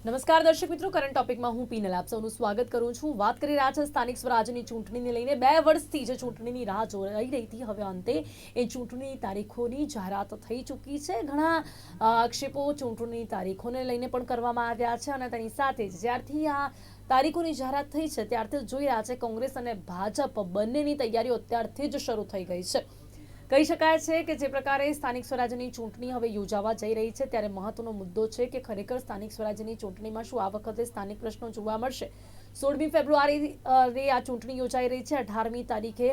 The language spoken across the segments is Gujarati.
નમસ્કાર દર્શક મિત્રો કરંટ ટોપિકમાં હું પીનલ. આપ સૌનું સ્વાગત કરું છું. વાત કરી રહ્યા છે સ્થાનિક સ્વરાજની ચૂંટણીને લઈને. બે વર્ષથી જે ચૂંટણીની રાહ જોઈ રહી હતી, હવે અંતે એ ચૂંટણીની તારીખોની જાહેરાત થઈ ચૂકી છે. ઘણા આક્ષેપો ચૂંટણીની તારીખોને લઈને પણ કરવામાં આવ્યા છે અને તેની સાથે જ્યારથી આ તારીખોની જાહેરાત થઈ છે, ત્યારથી જોઈ રહ્યા છે, કોંગ્રેસ અને ભાજપ બંનેની તૈયારીઓ અત્યારથી જ શરૂ થઈ ગઈ છે. કહી શકાય છે કે જે પ્રકારે સ્થાનિક સ્વરાજ્યની ચૂંટણી હવે યોજાવા જઈ રહી છે, ત્યારે મહત્વનો મુદ્દો છે કે ખરેખર સ્થાનિક સ્વરાજ્યની ચૂંટણીમાં શું આ વખતે સ્થાનિક પ્રશ્નો જોવા મળશે. સોળમી ફેબ્રુઆરી આ ચૂંટણી યોજાઈ રહી છે. અઢારમી તારીખે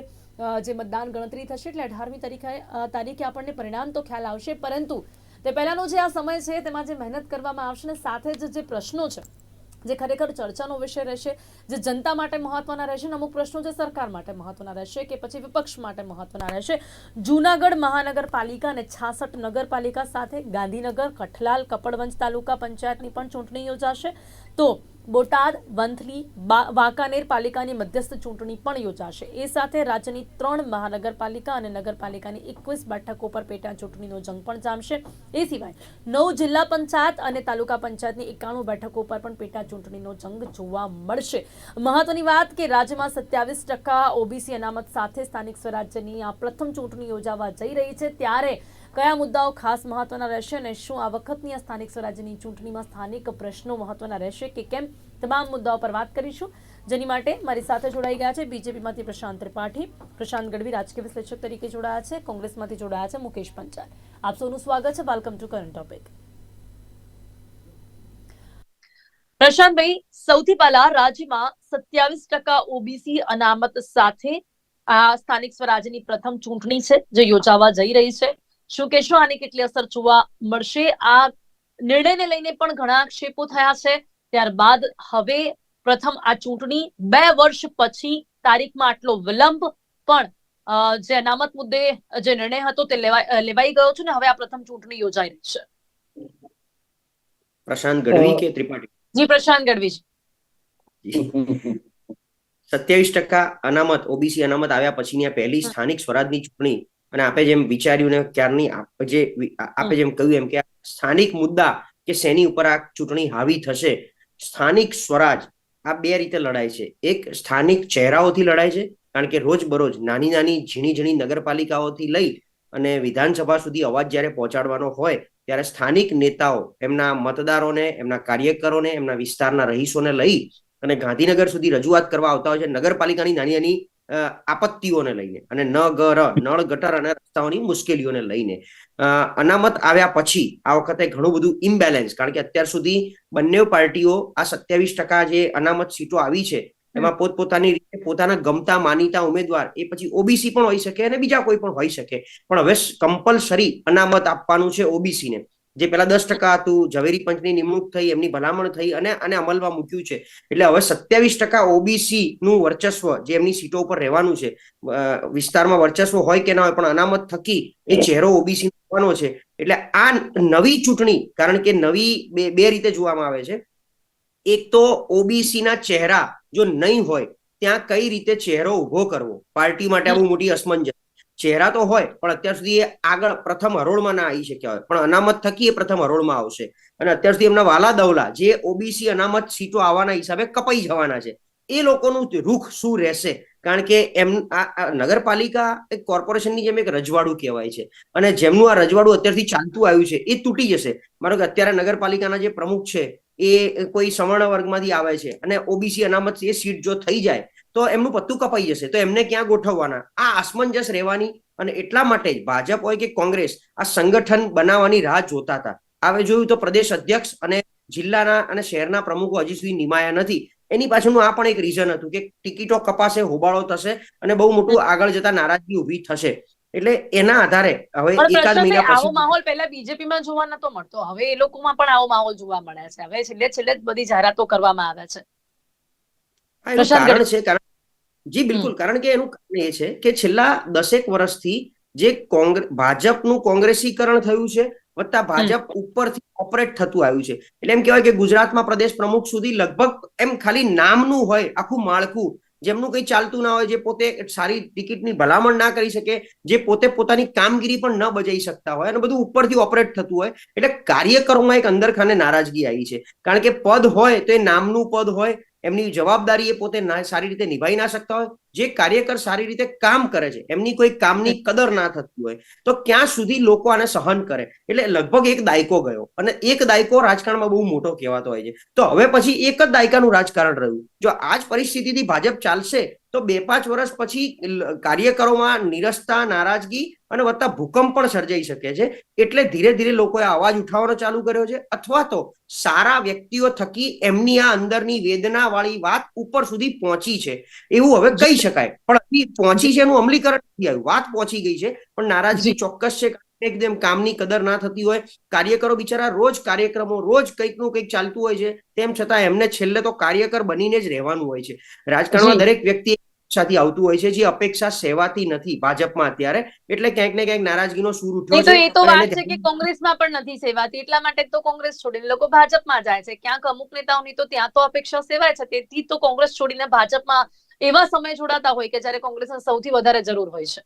જે મતદાન ગણતરી થશે એટલે અઢારમી તારીખે તારીખે આપણને પરિણામ તો ખ્યાલ આવશે, પરંતુ તે પહેલાનો જે આ સમય છે તેમાં જે મહેનત કરવામાં આવશે ને સાથે જ જે પ્રશ્નો છે જે ખરેખર ચર્ચાનો વિષય રહેશે, જે જનતા માટે મહત્વના રહેશે અમુક પ્રશ્નો જે સરકાર માટે મહત્વના રહેશે કે પછી વિપક્ષ માટે મહત્વના રહેશે. જૂનાગઢ મહાનગરપાલિકા અને છાસઠ નગરપાલિકા સાથે ગાંધીનગર, કઠલાલ, કપડવંજ તાલુકા પંચાયતની પણ ચૂંટણી યોજાશે. તો બોટાદ, વંથલી વાંકાનેર પાલિકાની મધ્યસ્થ ચૂંટણી પણ યોજાશે. એ સાથે રાજ્યની ત્રણ મહાનગરપાલિકા અને નગરપાલિકાની એકવીસ બેઠકો પર પેટા ચૂંટણીનો જંગ પણ જામશે. એ સિવાય નવ જિલ્લા પંચાયત અને તાલુકા પંચાયતની એકાણું બેઠકો પર પણ પેટા ચૂંટણીનો જંગ જોવા મળશે. મહત્વની વાત કે રાજ્યમાં સત્યાવીસ ટકા ઓબીસી અનામત સાથે સ્થાનિક સ્વરાજ્યની આ પ્રથમ ચૂંટણી યોજાવા જઈ રહી છે, ત્યારે કયા મુદ્દાઓ ખાસ મહત્વના રહેશે અને શું આ વખતની આ સ્થાનિક સ્વરાજ્યની ચૂંટણીમાં સ્થાનિક પ્રશ્નો મહત્વના રહેશે કે કેમ? તમામ મુદ્દાઓ પર વાત કરીશું. જેની માટે મારી સાથે જોડાઈ ગયા છે બીજેપીમાંથી પ્રશાંત ત્રિપાઠી. પ્રશાંત ગઢવી રાજકીય વિશ્લેષક તરીકે જોડાયા છે. કોંગ્રેસમાંથી જોડાયા છે મુકેશ પંચાલ. આપ સૌનું સ્વાગત છે. વેલકમ ટુ કરંટ ટોપિક પ્રશાંતભાઈ, સૌથી પહેલા રાજ્યમાં સત્યાવીસ ટકા ઓબીસી અનામત સાથે આ સ્થાનિક સ્વરાજ્યની પ્રથમ ચૂંટણી છે, જે યોજાવા જઈ રહી છે. શું કહેશો? આની કેટલી અસર જોવા મળશે? આ નિર્ણયને લઈને પણ ઘણા આક્ષેપો થયા છે. ત્યારબાદ હવે પ્રથમ આ ચૂંટણી બે વર્ષ પછી તારીખમાં આટલો વિલંબ પણ જે અનામત મુદ્દે જે નિર્ણય હતો તે લેવાય લેવાઈ ગયો છે ને હવે આ પ્રથમ ચૂંટણી યોજાઈ રહી છે. પ્રશાંત ગઢવી કે ત્રિપાઠી? જી પ્રશાંત ગઢવી સત્યાવીસ ટકા અનામત ઓબીસી અનામત આવ્યા પછીની આ પહેલી સ્થાનિક સ્વરાજની ચૂંટણી અને આપે જેમ વિચાર્યું ને ક્યારની જે આપે જેમ કહ્યું એમ કે સ્થાનિક મુદ્દા કે શેની ઉપર આ ચૂંટણી હાવી થશે સ્થાનિક સ્વરાજ આ બે રીતે લડાય છે. એક સ્થાનિક ચહેરાઓથી લડાય છે કારણ કે રોજ બરોજ નાની નાની ઝીણી ઝીણી નગરપાલિકાઓથી લઈ અને વિધાનસભા સુધી અવાજ જ્યારે પહોંચાડવાનો હોય ત્યારે સ્થાનિક નેતાઓ એમના મતદારોને એમના કાર્યકરોને એમના વિસ્તારના રહીશોને લઈ અને ગાંધીનગર સુધી રજૂઆત કરવા આવતા હોય છે. નગરપાલિકાની નાની નાની આપત્તિઓને લઈને અને ન ગર નળ ગટર અને રસ્તાઓની મુશ્કેલીઓને લઈને. અનામત આવ્યા પછી આ વખતે ઘણું બધું ઇમ્બેલેન્સ કારણ કે અત્યાર સુધી બંને પાર્ટીઓ આ સત્યાવીસ ટકા જે અનામત સીટો આવી છે એમાં પોતપોતાની રીતે પોતાના ગમતા માનીતા ઉમેદવાર એ પછી ઓબીસી પણ હોઈ શકે અને બીજા કોઈ પણ હોઈ શકે. પણ હવે કમ્પલસરી અનામત આપવાનું છે ઓબીસી ને જે પેલા દસ ટકા હતું, ઝવેરી પંચની નિમણૂક થઈ, એમની ભલામણ થઈ અને આને અમલમાં મૂક્યું છે. એટલે હવે સત્યાવીસ ટકા ઓબીસી નું વર્ચસ્વ જે એમની સીટો ઉપર રહેવાનું છે વિસ્તારમાં વર્ચસ્વ હોય કે ના હોય, પણ અનામત થકી એ ચહેરો ઓબીસી નો છે. એટલે આ નવી ચૂંટણી, કારણ કે નવી બે બે રીતે જોવામાં આવે છે. એક તો ઓબીસી ના ચહેરા જો નહીં હોય, ત્યાં કઈ રીતે ચહેરો ઊભો કરવો? પાર્ટી માટે બહુ મોટી અસમંજસ. ચહેરા તો હોય, પણ અત્યાર સુધી એ આગળ પ્રથમ હરોળમાં ના આવી શક્યા હોય. પણ અનામત થકી એ પ્રથમ હરોળમાં આવશે. અને અત્યાર સુધી એમના વાલા દવલા, જે ઓબીસી અનામત સીટો આવવાના હિસાબે કપાઈ જવાના છે. એ લોકોનું રૂખ શું રહેશે? કારણ કે એમ, આ નગરપાલિકા એક કોર્પોરેશનની જેમ એક રજવાડું કહેવાય છે. અને જેમનું આ રજવાડું અત્યારથી ચાલતું આવ્યું છે, એ તૂટી જશે. મારો કે અત્યારે નગરપાલિકાના જે પ્રમુખ છે, એ કોઈ સવર્ણ વર્ગમાંથી આવે છે. અને ઓબીસી અનામત એ સીટ જો થઈ જાય તો એમનું પત્તું કપાઈ જશે. તો એમને ક્યાં ગોઠવવાના? આ અસમંજસ રહેવાની અને એટલા માટે જ ભાજપ હોય કે કોંગ્રેસ આ સંગઠન બનાવવાની રાહ જોતા હતા. હવે જોયું તો પ્રદેશ અધ્યક્ષ અને જિલ્લાના અને શહેરના પ્રમુખો હજી સુધી નિમાયા નથી. એની પાછળનું આ પણ એક રીઝન હતું કે ટિકિટો કપાશે હોબાળો થશે અને બહુ મોટું આગળ જતા નારાજગી ઊભી થશે. એટલે એના આધારે હવે એકાદ મહિના આવો માહોલ પહેલા બીજેપીમાં જોવા નતો મળતો. હવે એ લોકોમાં પણ આવો માહોલ જોવા મળે છે. હવે છેલ્લે છેલ્લે જ બધી જાહેરાતો કરવામાં આવે છે. કારણ છે કારણ જી બિલકુલ. કારણ કે એનું કારણ એ છે કે છેલ્લા દસેક વર્ષથી જે કોંગ્રેસ ભાજપનું કોંગ્રેસીકરણ થયું છે વત્તા ભાજપ ઉપરથી ઓપરેટ થતું આવ્યું છે. એટલે એમ કહેવાય કે ગુજરાતમાં પ્રદેશ પ્રમુખ સુધી લગભગ એમ ખાલી નામનું હોય આખું માળખું જેમનું કંઈ ચાલતું ના હોય જે પોતે સારી ટિકિટની ભલામણ ના કરી શકે જે પોતે પોતાની કામગીરી પણ ન બજાવી શકતા હોય અને બધું ઉપરથી ઓપરેટ થતું હોય. એટલે કાર્યકરોમાં એક અંદરખાને નારાજગી આવી છે. કારણ કે પદ હોય તો એ નામનું પદ હોય એમની જવાબદારી એ પોતે સારી રીતે નિભાવી ના શકતા હોય? જે કાર્યકર સારી રીતે કામ કરે છે એમની કોઈ કામની કદર ના થતી હોય તો ક્યાં સુધી લોકો આને સહન કરે? એટલે લગભગ એક દાયકો ગયો અને એક દાયકો રાજકારણમાં બહુ મોટો કહેવાતો હોય છે. તો હવે પછી એક જ દાયકાનું રાજકારણ રહ્યું. જો આ જ પરિસ્થિતિથી ભાજપ ચાલશે તો બે પાંચ વર્ષ પછી કાર્યકરોમાં નિરસતા નારાજગી અને વત્તા ભૂકંપ પણ સર્જાઈ શકે છે. એટલે ધીરે ધીરે લોકોએ અવાજ ઉઠાવવાનો ચાલુ કર્યો છે. અથવા તો સારા વ્યક્તિઓ થકી એમની આ અંદરની વેદના વાળી વાત ઉપર સુધી પહોંચી છે. એવું હવે કહી શકાય પણ હજી પહોંચી છે એનું અમલીકરણ નથી આવ્યું. વાત પહોંચી ગઈ છે પણ નારાજગી ચોક્કસ છે એકદમ કામની કદર ના થતી હોય. કાર્યકરો બિચારા રોજ કાર્યક્રમો રોજ કંઈકનું કંઈક ચાલતું હોય છે. તેમ છતાં એમને છેલ્લે તો કાર્યકર બનીને જ રહેવાનું હોય છે. રાજકારણમાં દરેક વ્યક્તિ અપેક્ષાથી આવતું હોય છે જે અપેક્ષા સેવાતી નથી ભાજપમાં અત્યારે. એટલે ક્યાંક ને ક્યાંક નારાજગીનો સૂર ઉઠ્યો છે. એ તો વાત છે કે કોંગ્રેસમાં પણ નથી સેવાતી. એટલા માટે તો કોંગ્રેસ છોડીને લોકો ભાજપમાં જાય છે. ક્યાંક અમુક નેતાઓની તો ત્યાં તો અપેક્ષા સેવાય છે. તેથી તો કોંગ્રેસ છોડીને ભાજપમાં એવા સમય જોડાતા હોય કે જ્યારે કોંગ્રેસને સૌથી વધારે જરૂર હોય છે?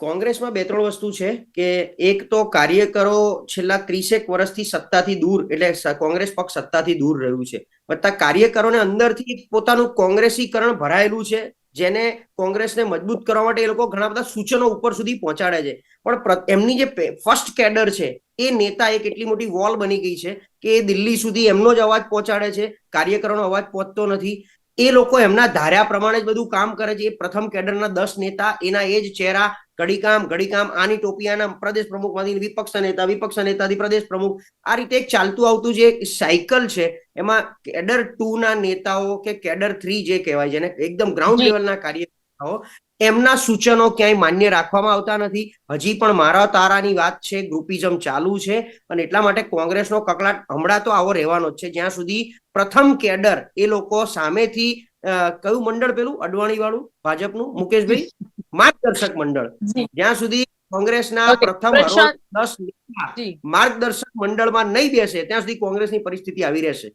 કોંગ્રેસમાં બે ત્રણ વસ્તુ છે કે એક તો કાર્યકરો છેલ્લા ત્રીસેક વર્ષથી સત્તાથી દૂર, એટલે કોંગ્રેસ પક્ષ સત્તાથી દૂર રહ્યું છે. વત્તા કાર્યકરોને અંદરથી પોતાનું કોંગ્રેસીકરણ ભરાયેલું છે, જેને કોંગ્રેસને મજબૂત કરવા માટે એ લોકો ઘણા બધા સૂચનો ઉપર સુધી પહોંચાડે છે. પણ એમની જે ફર્સ્ટ કેડર છે, એ નેતા એક એટલી મોટી વોલ બની ગઈ છે કે દિલ્હી સુધી એમનો જ અવાજ પહોંચાડે છે, કાર્યકરોનો અવાજ પહોંચતો નથી. એ લોકો એમના ધાર્યા પ્રમાણે જ બધું કામ કરે છે. એ પ્રથમ કેડરના દસ નેતા એના એ જ ચહેરા કડીકામ આની ટોપિયાના પ્રદેશ પ્રમુખમાંથી વિપક્ષ નેતા વિપક્ષ નેતાથી પ્રદેશ પ્રમુખ. આ રીતે એક ચાલતું આવતું જે સાયકલ છે એમાં કેડર ટુ ના નેતાઓ કે કેડર થ્રી જે કહેવાય છે ને એકદમ ગ્રાઉન્ડ લેવલના કાર્યકર્તાઓ એમના સૂચનો ક્યાંય માન્ય રાખવામાં આવતા નથી. હજી પણ મારા તારાની વાત છે ગ્રુપિઝમ ચાલુ છે અને એટલા માટે કોંગ્રેસનો કકળાટ હમણાં તો આવો રહેવાનો જ છે. જ્યાં સુધી પ્રથમ કેડર એ લોકો સામેથી કયું મંડળ પેલું? અડવાણી વાળું ભાજપનું? મુકેશભાઈ? માર્ગદર્શક મંડળ. જ્યાં સુધી કોંગ્રેસના પ્રથમ દસ માર્ગદર્શક મંડળમાં નહીં બેસે ત્યાં સુધી કોંગ્રેસની પરિસ્થિતિ આવી રહેશે.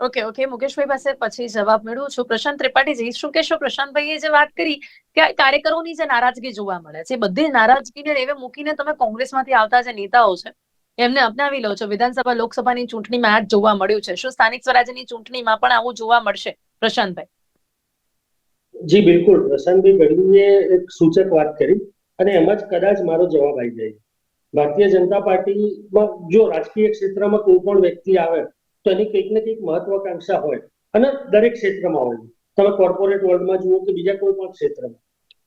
ઓકે ઓકે મુકેશભાઈ પાસે પછી જવાબ મેળવું છું પ્રશાંત ત્રિપાઠીજી શું કહેશો? પ્રશાંતભાઈએ જે વાત કરી કે કાર્યકરોની જે નારાજગી જોવા મળે છે બધી નારાજગીને રેવે મૂકીને તમે કોંગ્રેસમાંથી આવતા જે નેતાઓ છે, એમને અપનાવી લો છો. વિધાનસભા, લોકસભાની ચૂંટણીમાં આ જોવા મળ્યું છે. શું સ્થાનિક સ્વરાજ્યની ચૂંટણીમાં પણ આવું જોવા મળશે? પ્રશાંતભાઈ. જી, બિલકુલ. પ્રશાંતભાઈ ગઢવીએ એક સૂચક વાત કરી અને એમાં જ કદાચ મારો જવાબ આવી જાય. ભારતીય જનતા પાર્ટીમાં જો રાજકીય ક્ષેત્રમાં કોઈ પણ વ્યક્તિ આવે તો એની કંઈક ને કંઈક મહત્વાકાંક્ષા હોય. અને દરેક ક્ષેત્રમાં હોય. તમે કોર્પોરેટ વર્લ્ડમાં જુઓ કે બીજા કોઈ પણ ક્ષેત્રમાં.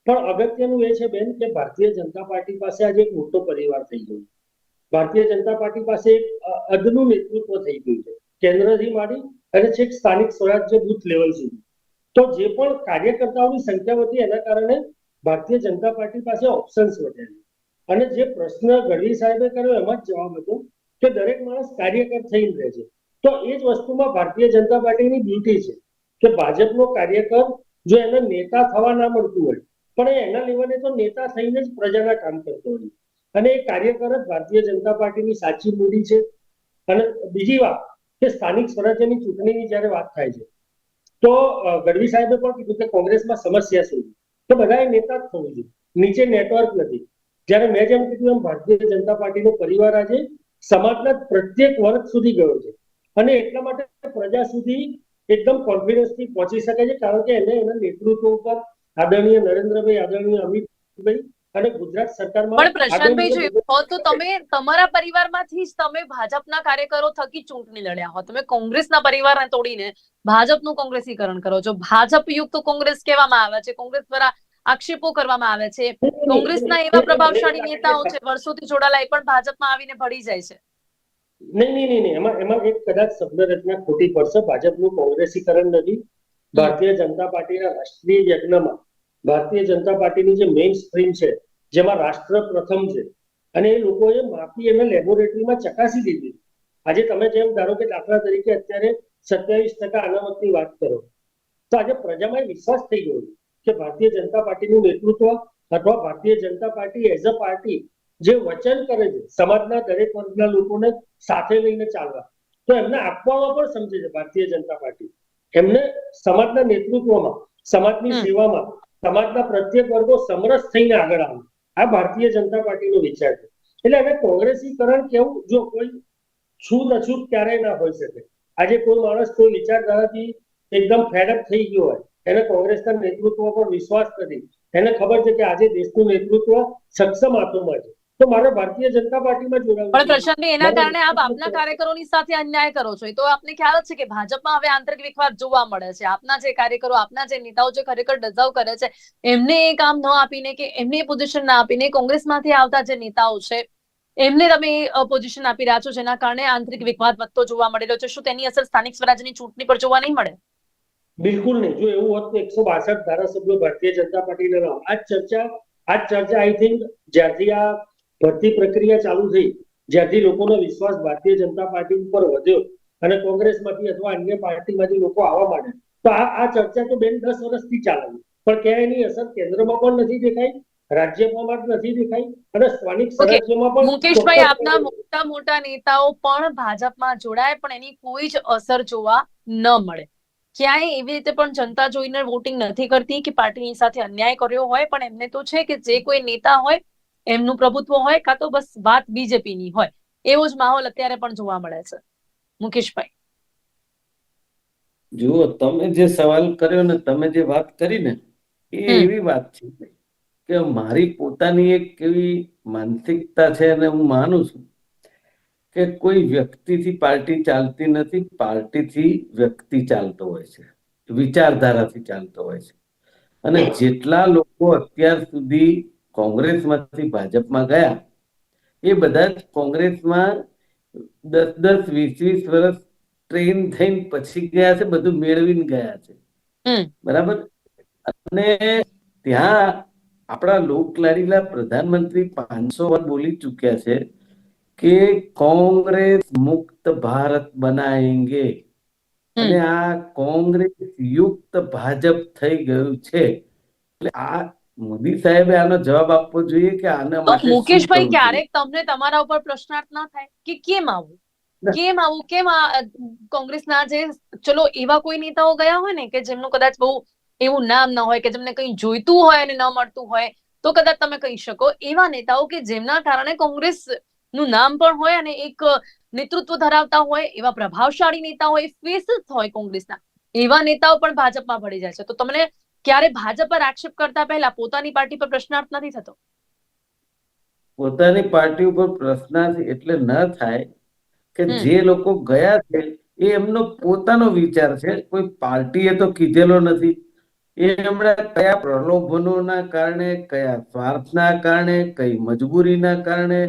પણ અગત્યનું એ છે બેન કે ભારતીય જનતા પાર્ટી પાસે આજે એક મોટો પરિવાર થઈ ગયો ભારતીય જનતા પાર્ટી પાસે એક અદનું નેતૃત્વ થઈ ગયું છે. કેન્દ્રથી માંડી અને છેક સ્થાનિક સ્વરાજ્ય બુથ લેવલ સુધી. તો જે પણ કાર્યકર્તાઓની સંખ્યા વધી એના કારણે ભારતીય જનતા પાર્ટી પાસે ઓપ્શન્સ વધ્યા અને જે પ્રશ્ન ગઢવી સાહેબે કર્યો એમાં જ જવાબ હતો કે દરેક માણસ કાર્યકર થઈને રહે છે. તો એ જ વસ્તુમાં ભારતીય જનતા પાર્ટીની ડ્યુટી છે કે ભાજપનો કાર્યકર જો એને નેતા થવા ના મળતું હોય, પણ એ એના લેવલે તો નેતા થઈને જ પ્રજાના કામ કરતો હોય. અને એ કાર્યકર જ ભારતીય જનતા પાર્ટીની સાચી મૂડી છે. અને બીજી વાત કે સ્થાનિક સ્વરાજ્યની ચૂંટણીની જ્યારે વાત થાય છે, તો ગઢવી સાહેબે પણ કીધું કે કોંગ્રેસમાં સમસ્યા શું તો બધાએ નેતા જ થવું જોઈએ. નીચે નેટવર્ક નથી. જ્યારે મેં જેમ કીધું એમ ભારતીય જનતા પાર્ટીનો પરિવાર આજે સમાજના પ્રત્યેક વર્ગ સુધી ગયો છે. અને એટલા માટે પ્રજા સુધી એકદમ કોન્ફિડન્સથી પહોંચી શકે છે કારણ કે એને એના નેતૃત્વ ઉપર આદરણીય નરેન્દ્રભાઈ આદરણીય અમિતભાઈ અને ગુજરાત સરકારમાં પણ પ્રશાંતભાઈ જો તો તમે તમારા પરિવારમાંથી જ તમે ભાજપના કાર્યકરો થકી ચૂંટણી લડ્યા હો. તમે કોંગ્રેસના પરિવારને તોડીને ભાજપનું કોંગ્રેસીકરણ કરો છો. ભાજપ યુક્ત કોંગ્રેસ કહેવામાં આવે છે કોંગ્રેસ દ્વારા આક્ષેપો કરવામાં આવે છે. કોંગ્રેસના એવા પ્રભાવશાળી નેતાઓ છે વર્ષોથી જોડાયેલા એ પણ ભાજપમાં આવીને ભળી જાય છે. નહીં નહીં નહીં એમાં એમાં એક કદાચ શબ્દ રચના ખોટી પડશે. ભાજપનું કોંગ્રેસીકરણ નથી. ભારતીય જનતા પાર્ટીના રાષ્ટ્રીય યજ્ઞમાં ભારતીય જનતા પાર્ટીની જે મેઇન સ્ટ્રીમ છે, જેમાં રાષ્ટ્ર પ્રથમ છે, અને એ લોકોએ માપી એને લેબોરેટરીમાં ચકાસી દીધી. આજે તમે જેમ ધારો કે દાખલા તરીકે અત્યારે સત્યાવીસ ટકા અનામતની વાત કરો, તો આજે પ્રજામાં એ વિશ્વાસ થઈ ગયો કે ભારતીય જનતા પાર્ટીનું નેતૃત્વ અથવા Bharatiya Janata party as a party જે વચન કરે છે સમાજના દરેક વર્ગના લોકોને સાથે લઈને ચાલવા. તો એમને આપવામાં પણ સમજે છે ભારતીય જનતા પાર્ટી. એમને સમાજના નેતૃત્વમાં સમાજની સેવામાં સમાજના પ્રત્યેક વર્ગો સમરસ થઈને આગળ આવે. આ ભારતીય જનતા પાર્ટીનો વિચાર છે. એટલે હવે કોંગ્રેસીકરણ કેવું જો કોઈ છૂત અછૂત ક્યારેય ના હોઈ શકે. આજે કોઈ માણસ કોઈ વિચારધારાથી એકદમ ફેડઅપ થઈ ગયો હોય એને કોંગ્રેસના નેતૃત્વ પર વિશ્વાસ નથી. એને ખબર છે કે આજે દેશનું નેતૃત્વ સક્ષમ હાથોમાં છે. તો મારે ભારતીય જનતા પાર્ટીમાં જોડાવું પણ પ્રશાંતભાઈ એના કારણે આપ આપના કાર્યકરોની સાથે અન્યાય કરો છો. એ તો આપને ખ્યાલ જ છે કે ભાજપમાં હવે આંતરિક વિખવાદ જોવા મળે છે. આપના જે કાર્યકરો આપના જે નેતાઓ જે ખરેખર ડઝાવ કરે છે એમને એ કામ ન આપીને કે એમને પોઝિશન ના આપીને કોંગ્રેસમાંથી આવતા જે નેતાઓ છે એમને તમે પોઝિશન આપી રહ્યા છો જેના કારણે આંતરિક વિખવાદ વધતો જોવા મળેલો છે. શું તેની અસર સ્થાનિક સ્વરાજની ચૂંટણી પર જોવા નહીં મળે? બિલકુલ નહીં. જો એવું હોત તો એકસો બાસઠ ધારાસભ્યો ભારતીય જનતા પાર્ટીના આ ચર્ચા આ ચર્ચા આઈ થિંક જ્યારથી આ ભરતી પ્રક્રિયા ચાલુ થઈ જ્યાંથી લોકોનો વિશ્વાસ ભારતીય જનતા પાર્ટી ઉપર વધ્યો અને કોંગ્રેસમાંથી અથવા અન્ય પાર્ટીમાંથી લોકો આવવા માંડ્યા. તો આ આ ચર્ચા તો બેન દસ વર્ષથી ચાલે પણ ક્યાંય એની અસર કેન્દ્રમાં પણ નથી દેખાઈ રાજ્યમાં નથી દેખાઈ અને સ્થાનિક સ્વરાજ્યમાં પણ મુકેશભાઈ આપના મોટા મોટા નેતાઓ પણ ભાજપમાં જોડાય પણ એની કોઈ જ અસર જોવા ન મળે. ક્યાંય એવી રીતે પણ જનતા જોઈને વોટિંગ નથી કરતી કે પાર્ટીની સાથે અન્યાય કર્યો હોય પણ એમને તો છે કે જે કોઈ નેતા હોય એમનું પ્રભુત્વ હોય કાં તો બસ વાત બીજેપીની હોય. એવો જ માહોલ અત્યારે પણ જોવા મળે છે. મુકેશભાઈ. જુઓ તમે જે સવાલ કર્યો ને તમે જે વાત કરી ને એ એવી વાત છે કે મારી પોતાની એક એવી માનસિકતા છે અને હું માનું છું કે કોઈ વ્યક્તિથી પાર્ટી ચાલતી નથી પાર્ટીથી વ્યક્તિ ચાલતો હોય છે વિચારધારાથી ચાલતો હોય છે. અને જેટલા લોકો અત્યાર સુધી કોંગ્રેસમાંથી ભાજપમાં ગયા. એ બધા જ કોંગ્રેસમાં દસ દસ વીસ વીસ વર્ષ ટ્રેન થઈને પછી ગયા છે બધું મેળવીને ગયા છે. બરાબર? અને ત્યાં આપણા લોકલાડીલા પ્રધાનમંત્રી પાંચસો વાર બોલી ચુક્યા છે કે કોંગ્રેસ મુક્ત ભારત બનાવેંગે અને આ કોંગ્રેસ યુક્ત ભાજપ થઈ ગયું છે. એટલે આ મોદી સાહેબે આનો જવાબ આપવો જોઈએ કે આના માટે મુકેશભાઈ ક્યારેક તમને તમારા ઉપર પ્રશ્નાર્થ ના થાય કે કેમ આવું? કેમ આવું? કેમ આ કોંગ્રેસના જે ચલો એવા કોઈ નેતાઓ ગયા હોય ને કે જેમનું કદાચ બહુ એવું નામ ન હોય કે જેમને કંઈ જોઈતું હોય અને ન મળતું હોય તો કદાચ તમે કહી શકો. એવા નેતાઓ કે જેમના કારણે કોંગ્રેસનું નામ પણ હોય અને એક નેતૃત્વ ધરાવતા હોય એવા પ્રભાવશાળી નેતા હોય ફેસીસ હોય કોંગ્રેસના. એવા નેતાઓ પણ ભાજપમાં ભળી જાય છે. તો તમને ક્યારે ભાજપ પર આક્ષેપ કરતા પહેલા પોતાની પાર્ટી પર પ્રશ્નાર્થ નથી થતો? પોતાની પાર્ટી ઉપર પ્રશ્નાર્થ એટલે ન થાય કે જે લોકો ગયા છે એ એમનો પોતાનો વિચાર છે. કોઈ પાર્ટીએ તો કીધેલો નથી. એ એમણે કયા પ્રલોભનોના કારણે કયા સ્વાર્થના કારણે કઈ મજબૂરીના કારણે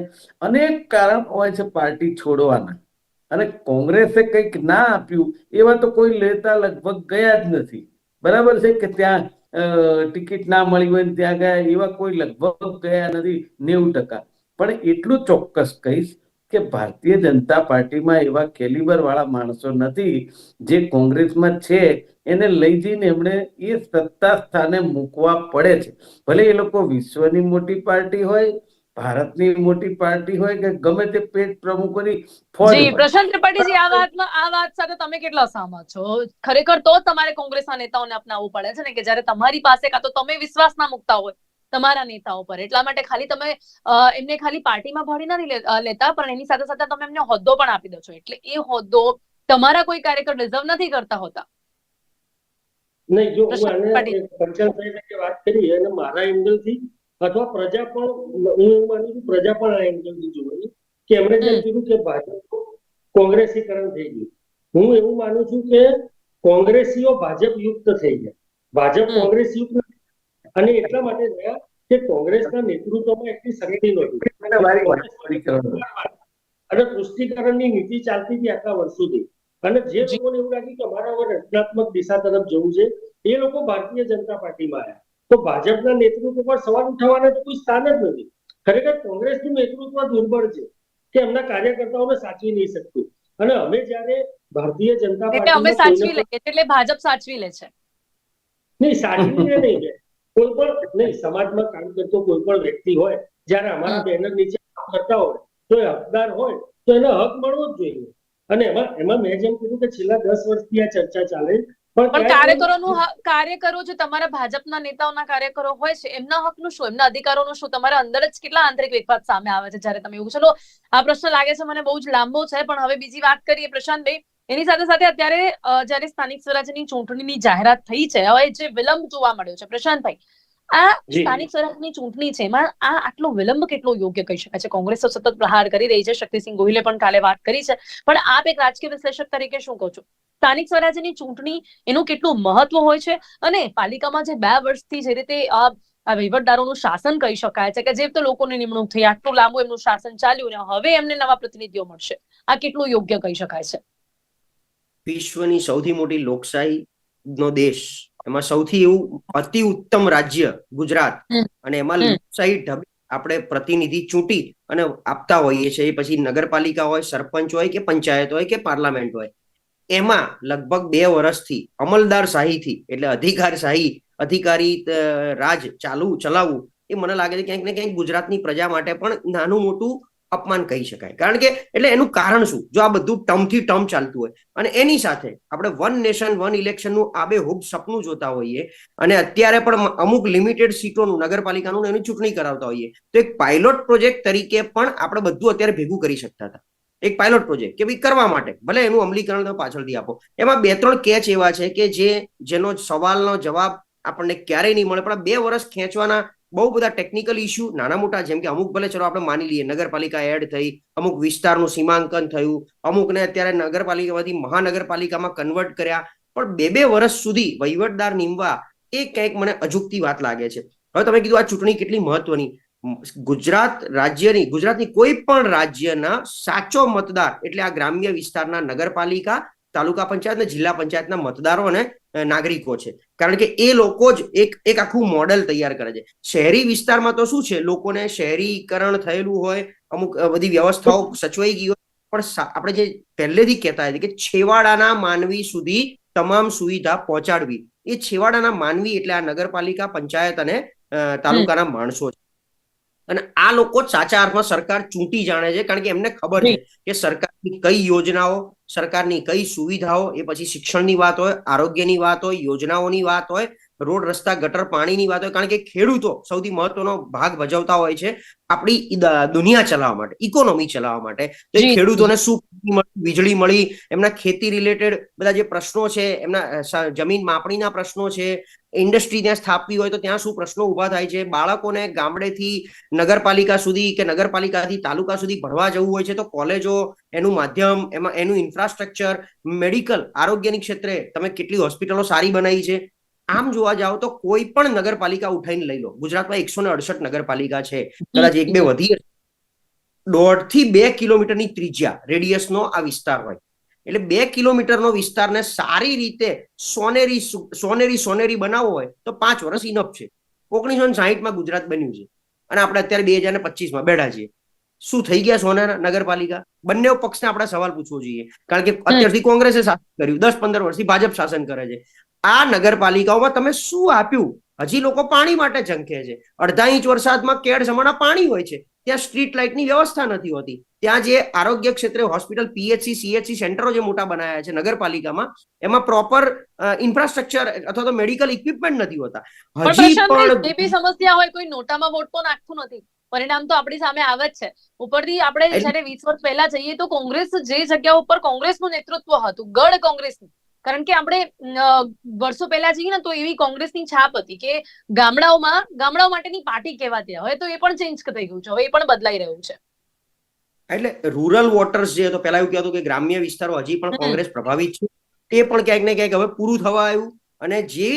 અનેક કારણ હોય છે પાર્ટી છોડવાના. અને કોંગ્રેસે કંઈક ના આપ્યું એવા તો કોઈ લેતા લગભગ ગયા જ નથી. બરાબર છે કે ત્યાં ટિકિટ ના મળી હોય ત્યાં ગયા, એવા કોઈ લગભગ ગયા નથી, નેવું ટકા. પણ એટલું ચોક્કસ કહીશ કે ભારતીય જનતા પાર્ટીમાં એવા કેલિબર વાળા માણસો નથી, જે કોંગ્રેસમાં છે, એને લઈ જઈને એમણે એ સત્તા સ્થાને મૂકવા પડે છે. ભલે એ લોકો વિશ્વની મોટી પાર્ટી હોય ભારતની મોટી પાર્ટી હોય કે ગમે તે પેટ પ્રમુખોની જી પ્રશાંત ત્રિપાઠીજી આ વાતમાં આ વાત સાથે તમે કેટલા સહમત છો? ખરેખર તો તમારે કોંગ્રેસના નેતાઓને અપનાવવું પડે છે ને કે જ્યારે તમારી પાસે કાં તો તમે વિશ્વાસ ના મૂકતા હોય તમારા નેતાઓ પર. એટલા માટે ખાલી તમે એમને ખાલી પાર્ટીમાં ભરી નથી લે- લેતા પણ એની સાથે સાથે તમે એમને હોદ્દો પણ આપી દો છો. એટલે એ હોદ્દો તમારા કોઈ કાર્યકર ડિઝર્વ નથી કરતા હોતા. નહીં જો હું આને. પંચાલ સાહેબે વાત કરી અને મારા એંગલથી અથવા પ્રજા પણ હું એવું માનું છું પ્રજા પણ આ એંગલથી જોવાની કે એમણે જે કીધું કે ભાજપ કોંગ્રેસીકરણ થઈ ગયું. હું એવું માનું છું કે કોંગ્રેસીઓ ભાજપ યુક્ત થઈ ગયા. ભાજપ કોંગ્રેસ યુક્ત નથી. અને એટલા માટે થયા કે કોંગ્રેસના નેતૃત્વમાં એટલી શક્તિ નહોતી. અને. અને પુષ્ટિકરણની નીતિ ચાલતી હતી આટલા વર્ષોથી. અને જે જી. લોકોને એવું લાગ્યું કે અમારા હવે રચનાત્મક દિશા તરફ જવું છે એ લોકો ભારતીય જનતા પાર્ટીમાં આવ્યા. તો ભાજપના નેતૃત્વ પર સવાલ ઉઠાવવાના તો કોઈ સ્થાન જ નથી. ખરેખર કોંગ્રેસનું નેતૃત્વ દુર્બળ છે કે એમના કાર્યકર્તાઓને સાચવી નહીં શકતું. અને અમે જ્યારે ભારતીય જનતા પાર્ટી અમે સાચવી લઈએ એટલે ભાજપ સાચવી લે છે. નહીં સાચવીને નહીં. કોઈ પણ નહીં સમાજમાં કામ કરતો કોઈ પણ વ્યક્તિ હોય જ્યારે અમારા બેનર નીચે કામ કરતા હોય તો એ હકદાર હોય તો એને હક મળવો જ જોઈએ. અને એમાં એમાં મેં જેમ કીધું કે છેલ્લા દસ વર્ષથી આ ચર્ચા ચાલે પણ કાર્યકરોનું કાર્યકરો જે તમારા ભાજપના નેતાઓના કાર્યકરો હોય છે એમના હકનું શું? એમના અધિકારોનું શું? તમારા અંદર જ કેટલા આંતરિક વિખવાદ સામે આવે છે? જ્યારે તમે એવું ચલો આ પ્રશ્ન લાગે છે મને બહુ જ લાંબો છે પણ હવે બીજી વાત કરીએ પ્રશાંતભાઈ. એની સાથે સાથે અત્યારે જ્યારે સ્થાનિક સ્વરાજ્યની ચૂંટણીની જાહેરાત થઈ છે હવે જે વિલંબ જોવા મળ્યો છે પ્રશાંતભાઈ આ. સ્થાનિક સ્વરાજની ચૂંટણી છે. એમાં આ આટલો વિલંબ કેટલો યોગ્ય કહી શકાય છે? કોંગ્રેસ તો સતત પ્રહાર કરી રહી છે. શક્તિસિંહ ગોહિલે પણ કાલે વાત કરી છે. પણ આપ એક રાજકીય વિશ્લેષક તરીકે શું કહો છો? સ્થાનિક સ્વરાજ્યની ચૂંટણી એનું કેટલું મહત્વ હોય છે? અને પાલિકામાં જે બે વર્ષથી જે રીતે આ વહીવટદારોનું શાસન કહી શકાય છે કે જે તો લોકોની નિમણૂક થઈ આટલું લાંબુ એમનું શાસન ચાલ્યું ને હવે એમને નવા પ્રતિનિધિઓ મળશે. આ કેટલું યોગ્ય કહી શકાય છે? વિશ્વની સૌથી મોટી લોકશાહી નો દેશ એમાં સૌથી એવું અતિ ઉત્તમ રાજ્ય ગુજરાત. અને એમાં લોકશાહી ઢબે આપણે પ્રતિનિધિ ચૂંટી અને આપતા હોઈએ છીએ. પછી નગરપાલિકા હોય સરપંચ હોય કે પંચાયત હોય કે પાર્લામેન્ટ હોય. એમાં લગભગ બે વર્ષથી અમલદાર શાહીથી એટલે અધિકાર શાહી અધિકારી રાજ ચાલુ ચલાવવું એ મને લાગે છે ક્યાંક ને ક્યાંક ગુજરાતની પ્રજા માટે પણ નાનું મોટું અપમાન કહી શકાય. કારણ કે એટલે એનું કારણ શું? જો આ બધું ટર્મથી ટર્મ ચાલતું હોય. અને એની સાથે આપણે વન નેશન વન ઇલેક્શનનું આબેહૂબ સપનું જોતા હોઈએ. અને અત્યારે પણ અમુક લિમિટેડ સીટોનું, નગરપાલિકાનું એની ચૂંટણી કરાવતા હોઈએ. તો એક પાયલોટ પ્રોજેક્ટ તરીકે પણ આપણે બધું અત્યારે ભેગું કરી શકતા હતા. એક પાયલોટ પ્રોજેક્ટ કે ભાઈ કરવા માટે. ભલે એનું અમલીકરણ તમે પાછળથી આપો. એમાં બે ત્રણ કેચ એવા છે કે જે, જેનો સવાલનો જવાબ આપણને ક્યારેય નહીં મળે. પણ બે વર્ષ ખેંચવાના બહુ બધા ટેકનિકલ ઇસ્યુ નાના મોટા, જેમ કે અમુક ભલે ચલો આપણે માની લઈએ, નગરપાલિકા એડ થઈ, અમુક વિસ્તારનું સીમાંકન થયું, અમુકને અત્યારે નગરપાલિકામાંથી મહાનગરપાલિકામાં કન્વર્ટ કર્યા, પણ બે બે વર્ષ સુધી વહીવટદાર નીમવા એ કંઈક મને અજુકતી વાત લાગે છે. હવે તમે કીધું આ ચૂંટણી કેટલી મહત્વની. ગુજરાત રાજ્યની, ગુજરાતની કોઈ પણ રાજ્યના સાચો મતદાર, એટલે આ ગ્રામ્ય વિસ્તારના નગરપાલિકા તાલુકા પંચાયત અને જિલ્લા પંચાયતના મતદારો અને નાગરિકો છે. કારણ કે એ લોકો જ એક એક આખું મોડેલ તૈયાર કરે છે. શહેરી વિસ્તારમાં તો શું છે? લોકોને શહેરીકરણ થયેલું હોય, અમુક બધી વ્યવસ્થાઓ સચવાઈ ગઈ હોય. પણ આપણે જે પહેલેથી કહેતા હતા કે છેવાડાના માનવી સુધી તમામ સુવિધા પહોંચાડવી. એ છેવાડાના માનવી એટલે આ નગરપાલિકા, પંચાયત અને તાલુકાના માણસો છે. અને આ લોકો સાચા અર્થમાં સરકાર ચૂંટી જાણે છે, કારણ કે એમને ખબર છે કે સરકારની કઈ યોજનાઓ, સરકારની કઈ સુવિધાઓ, એ પછી શિક્ષણની વાત હોય, આરોગ્યની વાત હોય, યોજનાઓની વાત હોય રોડ રસ્તા ગટર પાણીની વાત હોય કારણ કે ખેડૂતો સૌથી મહત્વનો ભાગ ભજવતા હોય છે આપણી દુનિયા ચલાવવા માટે ઇકોનોમી ચલાવવા માટે. તો એ ખેડૂતોને શું વીજળી મળી એમના ખેતી રિલેટેડ બધા જે પ્રશ્નો છે એમના જમીન માપણીના પ્રશ્નો છે ઇન્ડસ્ટ્રી ત્યાં સ્થાપવી હોય તો ત્યાં શું પ્રશ્નો ઊભા થાય છે? બાળકોને ગામડેથી નગરપાલિકા સુધી કે નગરપાલિકાથી તાલુકા સુધી ભણવા જવું હોય છે તો કોલેજો એનું માધ્યમ એમાં એનું ઇન્ફ્રાસ્ટ્રક્ચર મેડિકલ આરોગ્યની ક્ષેત્રે તમે કેટલી હોસ્પિટલો સારી બનાવી છે? આમ જોવા જાઓ તો કોઈ પણ નગરપાલિકા ઉઠાઈને લઈ લો. ગુજરાતમાં એકસો ને અડસઠ નગરપાલિકા છે. કદાચ એક બે વધી. દોઢથી બે કિલોમીટરની ત્રિજ્યા રેડિયસનો આ વિસ્તાર હોય. એટલે બે કિલોમીટરનો વિસ્તારને સારી રીતે સોનેરી સોનેરી સોનેરી બનાવવો હોય તો પાંચ વર્ષ ઇનફ છે. ઓગણીસો સાહીઠમાં ગુજરાત બન્યું છે. અને આપણે અત્યારે બે હજાર પચીસમાં બેઠા છીએ. શું થઈ ગયા સોનેરા નગરપાલિકા? બંને પક્ષને આપણે સવાલ પૂછવો જોઈએ. કારણ કે અત્યારથી કોંગ્રેસે શાસન કર્યું. દસ પંદર વર્ષથી ભાજપ શાસન કરે છે. આ નગરપાલિકાઓમાં તમે શું આપ્યું? હજી લોકો પાણી માટે ઝંખે છે. અડધા ઇંચ વરસાદમાં કેળ જમાના પાણી હોય છે. ત્યાં સ્ટ્રીટ લાઇટની વ્યવસ્થા નથી હોતી. ત્યાં જે આરોગ્ય ક્ષેત્રે હોસ્પિટલ પીએચસી સીએચસી સેન્ટરો જે મોટા બનાવ્યા છે નગરપાલિકામાં એમાં પ્રોપર ઇન્ફ્રાસ્ટ્રક્ચર અથવા તો મેડિકલ ઇક્વિપમેન્ટ નથી હોતા. હજી પણ સમસ્યા હોય કોઈ નોટામાં વોટ તો નાખતું નથી. પરિણામ તો આપણી સામે આવે જ છે. ઉપરથી આપણે જ્યારે વીસ વર્ષ પહેલા જઈએ તો કોંગ્રેસ જે જગ્યા ઉપર કોંગ્રેસનું નેતૃત્વ હતું ગઢ કોંગ્રેસનું. કારણ કે આપણે વર્ષો પહેલા જઈએ ને તો એવી કોંગ્રેસની છાપ હતી કે ગામડાઓમાં ગામડાઓ માટેની પાર્ટી કહેવાતી હવે તો એ પણ ચેન્જ થઈ ગયું છે. હવે એ પણ બદલાઈ રહ્યું છે. એટલે રૂરલ વોટર્સ જે હતો પેલા એવું કહેતું કે ગ્રામ્ય વિસ્તારો હજી પણ કોંગ્રેસ પ્રભાવિત છે. તે પણ ક્યાંક ને ક્યાંક હવે પૂરું થવા આવ્યું. અને જે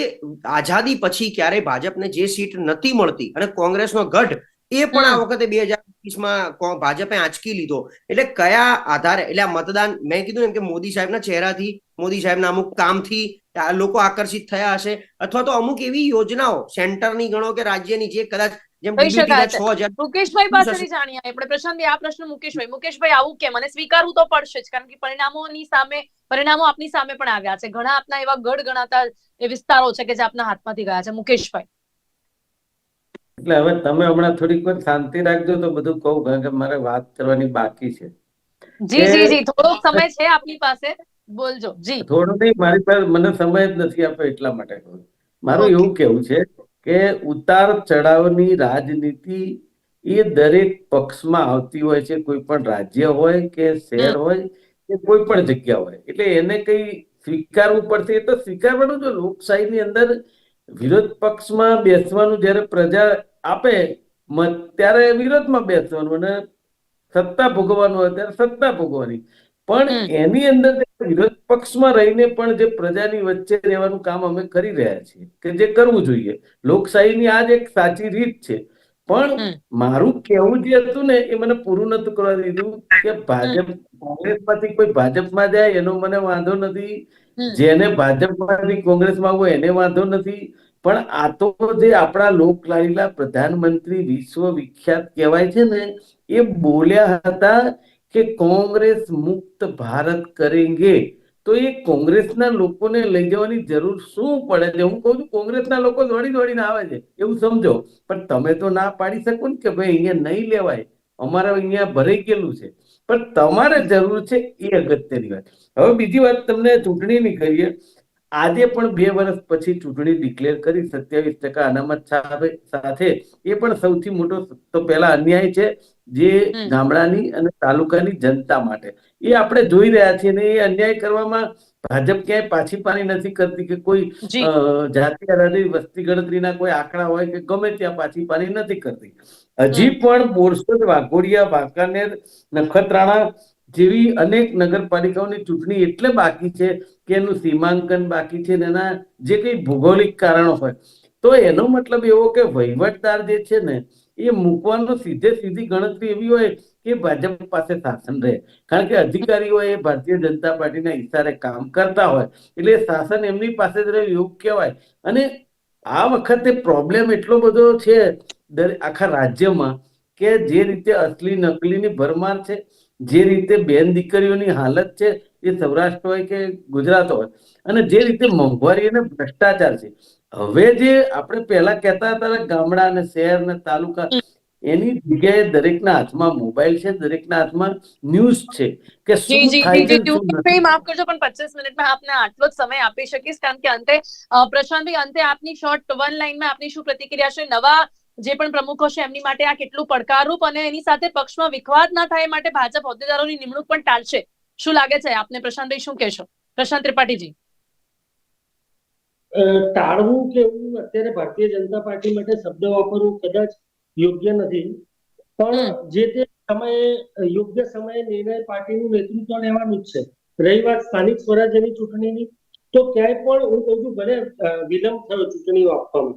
આઝાદી પછી ક્યારે ભાજપને જે સીટ નથી મળતી અને કોંગ્રેસનો ગઢ એ પણ આ વખતે બે હજારમાં ભાજપે આંચકી લીધો. એટલે કયા આધારે એટલે આ મતદાન મેં કીધું એમ કે મોદી સાહેબના ચહેરાથી મોદી સાહેબના અમુક કામથી લોકો આકર્ષિત થયા હશે. અથવા તો અમુક એવી યોજનાઓ સેન્ટરની ગણો કે રાજ્યની જે કદાચ જેમ મુકેશભાઈ પાસેથી જાણીએ આપણે. પ્રશાંત આ પ્રશ્ન મુકેશભાઈ. મુકેશભાઈ આવું કે મને સ્વીકારવું તો પડશે જ કારણ કે પરિણામોની સામે પરિણામો આપની સામે પણ આવ્યા છે. ઘણા આપના એવા ગઢ ગણાતા વિસ્તારો છે કે જે આપના હાથમાંથી ગયા છે. મુકેશભાઈ. એટલે હવે તમે હમણાં થોડીક વાર શાંતિ રાખજો તો બધું કહું કારણ કે મારે વાત કરવાની બાકી છે. જી જી જી થોડો સમય છે આપની પાસે. બોલજો જી. થોડો નહીં મારી પાસે મને સમય જ નથી આપ્યો એટલા માટે કહું. મારું એવું કેવું છે કે ઉતાર ચઢાવની રાજનીતિ એ દરેક પક્ષમાં આવતી હોય છે કોઈ પણ રાજ્ય હોય કે શહેર હોય કે કોઈ પણ જગ્યા હોય. એટલે એને કઈ સ્વીકારવું પડશે એ તો સ્વીકારવાનું જો લોકશાહીની અંદર વિરોધ પક્ષમાં બેસવાનું જ્યારે પ્રજા આપે મત ત્યારે વિરોધમાં બેસવાનું અને સત્તા ભોગવવાનું હોય ત્યારે સત્તા ભોગવવાની. પણ એની અંદર વિરોધ પક્ષમાં રહીને પણ જે પ્રજાની વચ્ચે રહેવાનું કામ અમે કરી રહ્યા છીએ કે જે કરવું જોઈએ. લોકશાહીની આ જ એક સાચી રીત છે. પણ મારું કહેવું જે હતું ને એ મને પૂરું નતું કરવા દીધું કે ભાજપ કોંગ્રેસમાંથી કોઈ ભાજપમાં જાય એનો મને વાંધો નથી. જેને ભાજપમાંથી કોંગ્રેસમાં આવવું એને વાંધો નથી. પણ આ તો જે આપણા લોકલાડીલા પ્રધાનમંત્રી વિશ્વ વિખ્યાત કહેવાય છે ને એ બોલ્યા હતા કે કોંગ્રેસ મુક્ત ભારત કરેંગે. તો એ કોંગ્રેસના લોકોને લઈ જવાની જરૂર શું પડે છે? હું કહું છું કોંગ્રેસના લોકો દોડી દોડીને આવે છે એવું સમજો. પણ તમે તો ના પાડી શકો ને કે ભાઈ અહીંયા નહીં લેવાય. અમારા અહીંયા ભરાઈ ગયેલું છે. પણ તમારે જરૂર છે એ અગત્યની વાત. હવે બીજી વાત તમને ચૂંટણીની કહીએ. આજે પણ બે વર્ષ પછી ચૂંટણી ડિક્લેર કરી સત્યાવીસ ટકા અનામત સાથે સાથે. એ પણ સૌથી મોટો તો પહેલા અન્યાય છે જે ગામડાની અને તાલુકાની જનતા માટે. એ આપણે જોઈ રહ્યા છીએ ને એ અન્યાય કરવામાં ભાજપ ક્યાંય પાછી પાની નથી કરતી કે કોઈ જાતિ આધારિત વસ્તી ગણતરીના કોઈ આંકડા હોય કે ગમે ત્યાં પાછી પાની નથી કરતી. હજી પણ બોરસદ વાઘોડિયા વાંકાનેર નખત્રાણા જેવી અનેક નગરપાલિકાઓની ચૂંટણી એટલે બાકી છે કે એનું સીમાંકન બાકી છે એના જે કઈ ભૌગોલિક કારણો હોય. તો એનો મતલબ એવો કે વહીવટદાર જે છે ને એ મૂકવાનો સીધે સીધી ગણતરી એવી હોય કે ભાજપ પાસે શાસન રહે. કારણ કે અધિકારીઓ એ ભારતીય જનતા પાર્ટીના ઇશારે કામ કરતા હોય. એટલે શાસન એમની પાસે જ રહે એવું કહેવાય. અને આ વખતે પ્રોબ્લેમ એટલો બધો છે આખા રાજ્યમાં કે જે રીતે અસલી નકલીની ભરમાર છે, જે રીતે બેન દીકરીઓની હાલત છે, એ સૌરાષ્ટ્ર હોય કે ગુજરાત હોય, અને જે રીતે મોંઘવારી અને ભ્રષ્ટાચાર છે. હવે જે આપણે પહેલા કહેતા હતા ગામડા અને શહેર ને તાલુકા એની જગ્યાએ દરેકના હાથમાં મોબાઈલ છે દરેકના હાથમાં ન્યૂઝ છે કે શું થાય છે માફ કરજો પણ પચીસ મિનિટમાં આપને આટલો જ સમય આપી શકીશ કારણ કે અંતે પ્રશાંતભાઈ અંતે આપની શોર્ટ વન લાઈનમાં આપની શું પ્રતિક્રિયા છે? નવા જે પણ પ્રમુખો છે એમની માટે આ કેટલું પડકારરૂપ અને એની સાથે પક્ષમાં વિખવાદ ના થાય એ માટે ભાજપ હોદ્દેદારોની નિમણૂક પણ ટાળશે. શું લાગે છે? આપને પ્રશાંતભાઈ શું કહેશો? પ્રશાંત ત્રિપાઠીજી. ટાળવું કે એવું અત્યારે ભારતીય જનતા પાર્ટી માટે શબ્દ વાપરવું કદાચ યોગ્ય નથી. પણ જે તે સમયે યોગ્ય સમયે નિર્ણય પાર્ટીનું નેતૃત્વ લેવાનું જ છે. રહી વાત સ્થાનિક સ્વરાજ્યની ચૂંટણીની તો ક્યાંય પણ હું કહું છું ભલે વિલંબ થયો ચૂંટણીઓ આપવામાં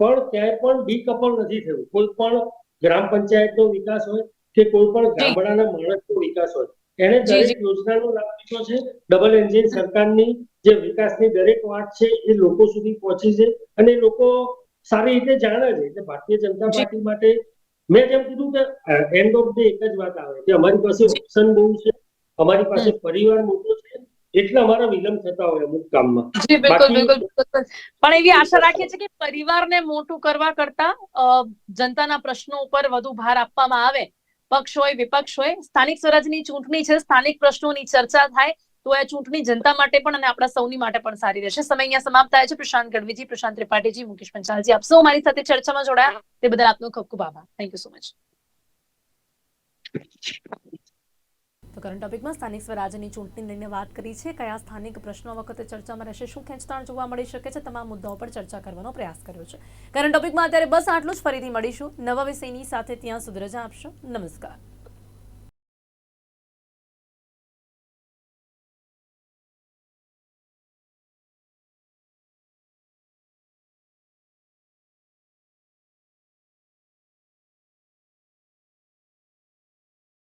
પણ ક્યાંય પણ ડીકપલ નથી થયું. કોઈ પણ ગ્રામ પંચાયતનો વિકાસ હોય કે કોઈ પણ ગામડાના માણસનો વિકાસ હોય એને દરેક યોજનાનો લાભ લીધો છે. ડબલ એન્જિન સરકારની જે વિકાસની દરેક વાત છે એ લોકો સુધી પહોંચી છે. અને લોકો સારી રીતે જાણે છે એટલે ભારતીય જનતા પાર્ટી માટે મેં જેમ કીધું કે એન્ડ ઓફ ડે એક જ વાત આવે કે અમારી પાસે ઓપ્શન બહુ છે અમારી પાસે પરિવાર મોટો છે એટલે અમારા વિલંબ થતા હોય અમુક કામમાં. જી બિલકુલ બિલકુલ બિલકુલ. પણ એવી આશા રાખીએ છીએ કે પરિવારને મોટું કરવા કરતા જનતાના પ્રશ્નો ઉપર વધુ ભાર આપવામાં આવે. પક્ષ હોય વિપક્ષ હોય સ્થાનિક સ્વરાજની ચૂંટણી છે સ્થાનિક પ્રશ્નોની ચર્ચા થાય તો એ ચૂંટણી જનતા માટે પણ અને આપણા સૌની માટે પણ સારી રહેશે. સમય અહીંયા સમાપ્ત થાય છે. પ્રશાંત ગઢવીજી, પ્રશાંત ત્રિપાઠીજી, મુકેશ પંચાલજી, આપ સૌ મારી સાથે ચર્ચામાં જોડાયા. તે બદલ આપનો ખૂબ ખૂબ આભાર. થેન્ક યુ સો મચ તો કરંટ ટોપિકમાં સ્થાનિક સ્વરાજ્યની ચૂંટણી લઈને વાત કરી છે. કયા સ્થાનિક પ્રશ્નો વખતે ચર્ચામાં રહેશે? શું ખેંચતાણ જોવા મળી શકે છે? તમામ મુદ્દાઓ પર ચર્ચા કરવાનો પ્રયાસ કર્યો છે. કરંટ ટોપિકમાં અત્યારે બસ આટલું જ. ફરીથી મળીશું. નવા વિષયની સાથે ત્યાં સુધી રજા આપશો. નમસ્કાર.